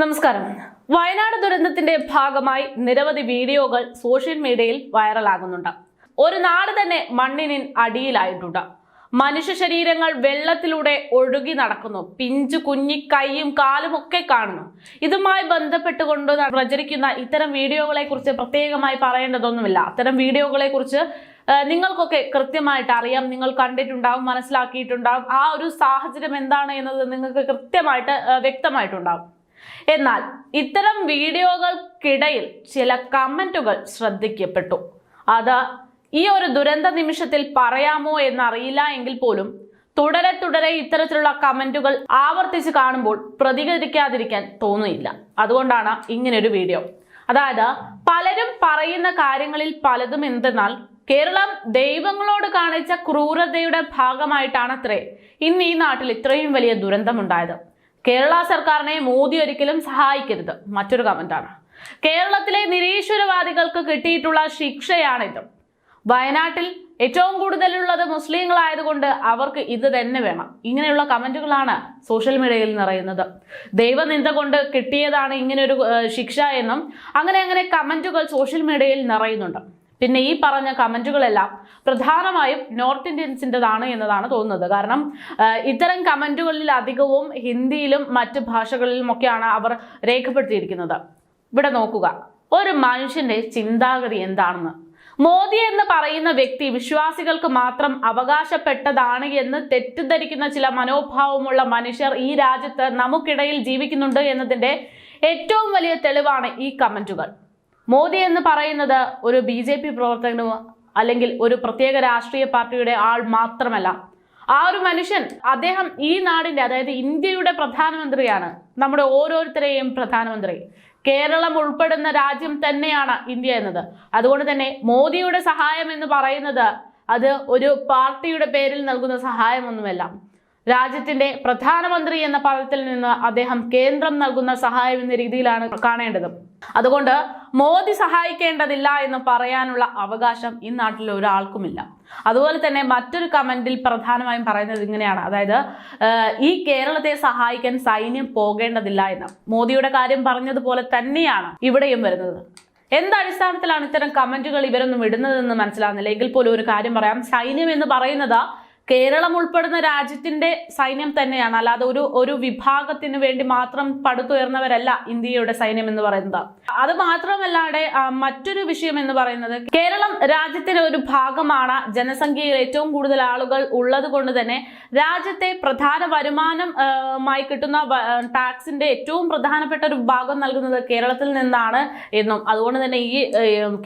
നമസ്കാരം. വയനാട് ദുരന്തത്തിന്റെ ഭാഗമായി നിരവധി വീഡിയോകൾ സോഷ്യൽ മീഡിയയിൽ വൈറലാകുന്നുണ്ട്. ഒരു നാട് തന്നെ മണ്ണിന് അടിയിലായിട്ടുണ്ട്. മനുഷ്യ ശരീരങ്ങൾ വെള്ളത്തിലൂടെ ഒഴുകി നടക്കുന്നു. പിഞ്ചു കുഞ്ഞി കൈയും കാലും ഒക്കെ കാണുന്നു. ഇതുമായി ബന്ധപ്പെട്ടുകൊണ്ട് പ്രചരിക്കുന്ന ഇത്തരം വീഡിയോകളെ കുറിച്ച് പ്രത്യേകമായി പറയേണ്ടതൊന്നുമില്ല. അത്തരം വീഡിയോകളെ കുറിച്ച് നിങ്ങൾക്കൊക്കെ കൃത്യമായിട്ട് അറിയാം. നിങ്ങൾ കണ്ടിട്ടുണ്ടാവും മനസ്സിലാക്കിയിട്ടുണ്ടാവും. ആ ഒരു സാഹചര്യം എന്താണ് എന്നത് നിങ്ങൾക്ക് കൃത്യമായിട്ട് വ്യക്തമായിട്ടുണ്ടാവും. എന്നാൽ ഇത്തരം വീഡിയോകൾക്കിടയിൽ ചില കമന്റുകൾ ശ്രദ്ധിക്കപ്പെട്ടു. അത് ഈ ഒരു ദുരന്ത നിമിഷത്തിൽ പറയാമോ എന്നറിയില്ല എങ്കിൽ പോലും തുടരെ തുടരെ ഇത്തരത്തിലുള്ള കമന്റുകൾ ആവർത്തിച്ച് കാണുമ്പോൾ പ്രതികരിക്കാതിരിക്കാൻ തോന്നുന്നില്ല അതുകൊണ്ടാണ് ഇങ്ങനൊരു വീഡിയോ. അതായത് പലരും പറയുന്ന കാര്യങ്ങളിൽ പലതും എന്തെന്നാൽ കേരളം ദൈവങ്ങളോട് കാണിച്ച ക്രൂരതയുടെ ഭാഗമായിട്ടാണത്രേ ഇന്ന് ഈ നാട്ടിൽ ഇത്രയും വലിയ ദുരന്തമുണ്ടായത്. കേരള സർക്കാരിനെ മോദി ഒരിക്കലും സഹായിക്കരുത്. മറ്റൊരു കമന്റാണ്. കേരളത്തിലെ നിരീശ്വരവാദികൾക്ക് കിട്ടിയിട്ടുള്ള ശിക്ഷയാണിത്. വയനാട്ടിൽ ഏറ്റവും കൂടുതലുള്ളത് മുസ്ലിങ്ങളായതുകൊണ്ട് അവർക്ക് ഇത് തന്നെ വേണം. ഇങ്ങനെയുള്ള കമന്റുകളാണ് സോഷ്യൽ മീഡിയയിൽ നിറയുന്നത്. ദൈവനിന്ദ കൊണ്ട് കിട്ടിയതാണ് ഇങ്ങനൊരു ഏഹ്, ശിക്ഷ എന്നും അങ്ങനെ അങ്ങനെ കമന്റുകൾ സോഷ്യൽ മീഡിയയിൽ നിറയുന്നുണ്ട്. പിന്നെ ഈ പറഞ്ഞ കമന്റുകളെല്ലാം പ്രധാനമായും നോർത്ത് ഇന്ത്യൻസിന്റെതാണ് എന്നതാണ് തോന്നുന്നത്. കാരണം ഇത്തരം കമന്റുകളിൽ അധികവും ഹിന്ദിയിലും മറ്റ് ഭാഷകളിലുമൊക്കെയാണ് അവർ രേഖപ്പെടുത്തിയിരിക്കുന്നത്. ഇവിടെ നോക്കുക. ഒരു മനുഷ്യന്റെ ചിന്താഗതി എന്താണെന്ന്? മോദി എന്ന് പറയുന്ന വ്യക്തി വിശ്വാസികൾക്ക് മാത്രം അവകാശപ്പെട്ടതാണ് എന്ന് തെറ്റിദ്ധരിക്കുന്ന ചില മനോഭാവമുള്ള മനുഷ്യർ ഈ രാജ്യത്ത് നമുക്കിടയിൽ ജീവിക്കുന്നുണ്ട് എന്നതിന്റെ ഏറ്റവും വലിയ തെളിവാണ് ഈ കമന്റുകൾ. മോദി എന്ന് പറയുന്നത് ഒരു ബി ജെ പി പ്രവർത്തകനോ അല്ലെങ്കിൽ ഒരു പ്രത്യേക രാഷ്ട്രീയ പാർട്ടിയുടെ ആൾ മാത്രമല്ല. ആ ഒരു മനുഷ്യൻ അദ്ദേഹം ഈ നാടിന്റെ അതായത് ഇന്ത്യയുടെ പ്രധാനമന്ത്രിയാണ്. നമ്മുടെ ഓരോരുത്തരെയും പ്രധാനമന്ത്രി. കേരളം ഉൾപ്പെടുന്ന രാജ്യം തന്നെയാണ് ഇന്ത്യ എന്നത്. അതുകൊണ്ട് തന്നെ മോദിയുടെ സഹായം എന്ന് പറയുന്നത് അത് ഒരു പാർട്ടിയുടെ പേരിൽ നൽകുന്ന സഹായമൊന്നുമല്ല. രാജ്യത്തിന്റെ പ്രധാനമന്ത്രി എന്ന പദത്തിൽ നിന്ന് അദ്ദേഹം കേന്ദ്രം നൽകുന്ന സഹായം എന്ന രീതിയിലാണ് കാണേണ്ടത്. അതുകൊണ്ട് മോദി സഹായിക്കേണ്ടതില്ല എന്ന് പറയാനുള്ള അവകാശം ഈ നാട്ടിൽ ഒരാൾക്കുമില്ല. അതുപോലെ തന്നെ മറ്റൊരു കമന്റിൽ പ്രധാനമായും പറയുന്നത് ഇങ്ങനെയാണ്. അതായത് ഈ കേരളത്തെ സഹായിക്കാൻ സൈന്യം പോകേണ്ടതില്ല എന്ന്. മോദിയുടെ കാര്യം പറഞ്ഞതുപോലെ തന്നെയാണ് ഇവിടെയും വരുന്നത്. എന്ത് അടിസ്ഥാനത്തിലാണ് ഇത്തരം കമന്റുകൾ ഇവരൊന്നും ഇടുന്നതെന്ന് മനസ്സിലാകുന്നില്ല എങ്കിൽ പോലും ഒരു കാര്യം പറയാം. സൈന്യം എന്ന് പറയുന്നത് കേരളം ഉൾപ്പെടുന്ന രാജ്യത്തിന്റെ സൈന്യം തന്നെയാണ്. അല്ലാതെ ഒരു ഒരു വിഭാഗത്തിന് വേണ്ടി മാത്രം പടുത്തുയർന്നവരല്ല ഇന്ത്യയുടെ സൈന്യം എന്ന് പറയുന്നത്. അത് മാത്രമല്ലാതെ മറ്റൊരു വിഷയം എന്ന് പറയുന്നത് കേരളം രാജ്യത്തിന്റെ ഒരു ഭാഗമാണ്. ജനസംഖ്യയിൽ ഏറ്റവും കൂടുതൽ ആളുകൾ ഉള്ളത് കൊണ്ട് തന്നെ രാജ്യത്തെ പ്രധാന വരുമാനം മായി കിട്ടുന്ന ടാക്സിന്റെ ഏറ്റവും പ്രധാനപ്പെട്ട ഒരു ഭാഗം നൽകുന്നത് കേരളത്തിൽ നിന്നാണ് എന്നും. അതുകൊണ്ട് തന്നെ ഈ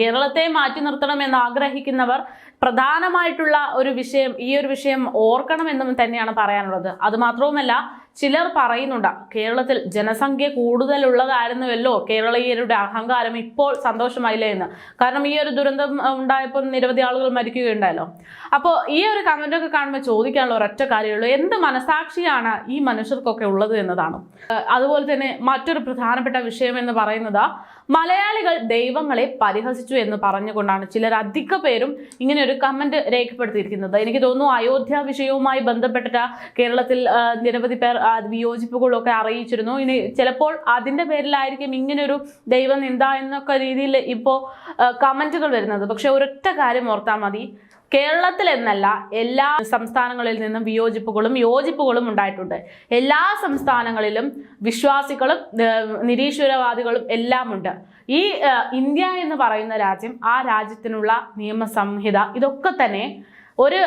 കേരളത്തെ മാറ്റി നിർത്തണം എന്ന് ആഗ്രഹിക്കുന്നവർ പ്രധാനമായിട്ടുള്ള ഒരു വിഷയം ഈ ഒരു വിഷയം ഓർക്കണമെന്നും തന്നെയാണ് പറയാനുള്ളത്. അത് മാത്രവുമല്ല ചിലർ പറയുന്നുണ്ട് കേരളത്തിൽ ജനസംഖ്യ കൂടുതലുള്ളതായിരുന്നുവല്ലോ കേരളീയരുടെ അഹങ്കാരം ഇപ്പോൾ സന്തോഷമായില്ലേ എന്ന്. കാരണം ഈ ഒരു ദുരന്തം ഉണ്ടായപ്പോൾ നിരവധി ആളുകൾ മരിക്കുകയുണ്ടായല്ലോ. അപ്പോൾ ഈ ഒരു കമന്റൊക്കെ കാണുമ്പോൾ ചോദിക്കാനുള്ള ഒരൊറ്റ കാര്യമുള്ളൂ എന്ത് മനസാക്ഷിയാണ് ഈ മനുഷ്യർക്കൊക്കെ ഉള്ളത് എന്നതാണ്. അതുപോലെ തന്നെ മറ്റൊരു പ്രധാനപ്പെട്ട വിഷയം എന്ന് പറയുന്നത് മലയാളികൾ ദൈവങ്ങളെ പരിഹസിച്ചു എന്ന് പറഞ്ഞുകൊണ്ടാണ് ചിലർ അധിക പേരും ഇങ്ങനെ ഒരു കമന്റ് രേഖപ്പെടുത്തിയിരിക്കുന്നത്. എനിക്ക് തോന്നുന്നു അയോധ്യ വിഷയവുമായി ബന്ധപ്പെട്ടിട്ട് കേരളത്തിൽ നിരവധി പേർ വിയോജിപ്പുകളൊക്കെ അറിയിച്ചിരുന്നു. ഇനി ചിലപ്പോൾ അതിന്റെ പേരിലായിരിക്കും ഇങ്ങനൊരു ദൈവനിന്ദ എന്നൊക്കെ രീതിയിൽ ഇപ്പോൾ കമന്റുകൾ വരുന്നത്. പക്ഷെ ഒരൊറ്റ കാര്യം ഓർത്താൽ മതി. കേരളത്തിൽ എന്നല്ല എല്ലാ സംസ്ഥാനങ്ങളിൽ നിന്നും വിയോജിപ്പുകളും യോജിപ്പുകളും ഉണ്ടായിട്ടുണ്ട്. എല്ലാ സംസ്ഥാനങ്ങളിലും വിശ്വാസികളും നിരീശ്വരവാദികളും എല്ലാം ഉണ്ട് ഈ ഇന്ത്യ എന്ന് പറയുന്ന രാജ്യം ആ രാജ്യത്തിനുള്ള നിയമസംഹിത ഇതൊക്കെ തന്നെ ഒരു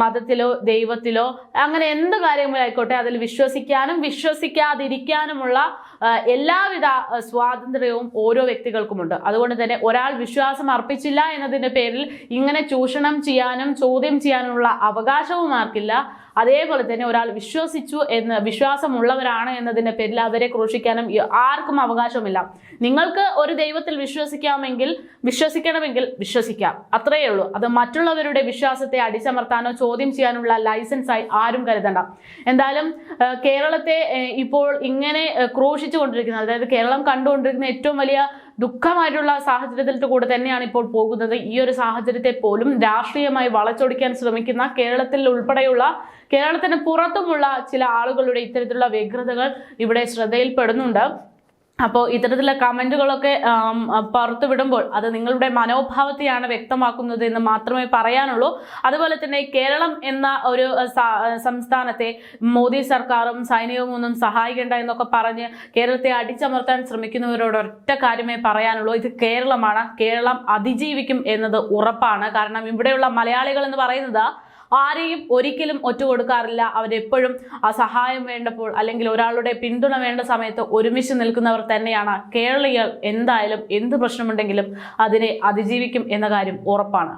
മതത്തിലോ ദൈവത്തിലോ അങ്ങനെ എന്ത് കാര്യങ്ങളായിക്കോട്ടെ അതിൽ വിശ്വസിക്കാനും വിശ്വസിക്കാതിരിക്കാനുമുള്ള എല്ലാവിധ സ്വാതന്ത്ര്യവും ഓരോ വ്യക്തികൾക്കുമുണ്ട്. അതുകൊണ്ട് തന്നെ ഒരാൾ വിശ്വാസം അർപ്പിച്ചില്ല എന്നതിന്റെ പേരിൽ ഇങ്ങനെ ചൂഷണം ചെയ്യാനും ചോദ്യം ചെയ്യാനുമുള്ള അവകാശവും ആർക്കില്ല. അതേപോലെ തന്നെ ഒരാൾ വിശ്വസിച്ചു എന്ന് വിശ്വാസമുള്ളവരാണ് എന്നതിന്റെ പേരിൽ അവരെ ക്രൂശിക്കാനും ആർക്കും അവകാശമില്ല നിങ്ങൾക്ക് ഒരു ദൈവത്തിൽ വിശ്വസിക്കാമെങ്കിൽ വിശ്വസിക്കണമെങ്കിൽ വിശ്വസിക്കാം. അത്രയേ ഉള്ളൂ. അത് മറ്റുള്ളവരുടെ വിശ്വാസത്തെ അടിച്ചമർത്താനോ ചോദ്യം ചെയ്യാനുള്ള ലൈസൻസ് ആയി ആരും കരുതണ്ട. എന്തായാലും കേരളത്തെ ഇപ്പോൾ ഇങ്ങനെ ക്രൂശിച്ചു ക്രൂശിച്ചുകൊണ്ടിരിക്കുന്നത് അതായത് കേരളം കണ്ടുകൊണ്ടിരിക്കുന്ന ഏറ്റവും വലിയ ദുഃഖമായിട്ടുള്ള സാഹചര്യത്തിൽ കൂടെ തന്നെയാണ് ഇപ്പോൾ പോകുന്നത്. ഈ ഒരു സാഹചര്യത്തെ പോലും രാഷ്ട്രീയമായി വളച്ചൊടിക്കാൻ ശ്രമിക്കുന്ന കേരളത്തിൽ ഉൾപ്പെടെയുള്ള കേരളത്തിന് പുറത്തുമുള്ള ചില ആളുകളുടെ ഇത്തരത്തിലുള്ള വ്യഗ്രതകൾ ഇവിടെ ശ്രദ്ധയിൽപ്പെടുന്നുണ്ട്. അപ്പോൾ ഇത്തരത്തിലുള്ള കമന്റുകളൊക്കെ പുറത്തു വിടുമ്പോൾ അത് നിങ്ങളുടെ മനോഭാവത്തെയാണ് വ്യക്തമാക്കുന്നത് എന്ന് മാത്രമേ പറയാനുള്ളൂ. അതുപോലെ തന്നെ കേരളം എന്ന ഒരു സംസ്ഥാനത്തെ മോദി സർക്കാരും സൈന്യവും ഒന്നും സഹായിക്കേണ്ട എന്നൊക്കെ പറഞ്ഞ് കേരളത്തെ അടിച്ചമർത്താൻ ശ്രമിക്കുന്നവരോട് ഒറ്റ കാര്യമേ പറയാനുള്ളൂ. ഇത് കേരളമാണ്. കേരളം അതിജീവിക്കും എന്നത് ഉറപ്പാണ്. കാരണം ഇവിടെയുള്ള മലയാളികൾ എന്ന് പറയുന്നത് ആരെയും ഒരിക്കലും ഒറ്റ കൊടുക്കാറില്ല അവരെപ്പോഴും ആ സഹായം വേണ്ടപ്പോൾ അല്ലെങ്കിൽ ഒരാളുടെ പിന്തുണ വേണ്ട സമയത്ത് ഒരുമിച്ച് നിൽക്കുന്നവർ തന്നെയാണ്. കേരളീയർ എന്തായാലും എന്ത് പ്രശ്നമുണ്ടെങ്കിലും അതിനെ അതിജീവിക്കും എന്ന കാര്യം ഉറപ്പാണ്.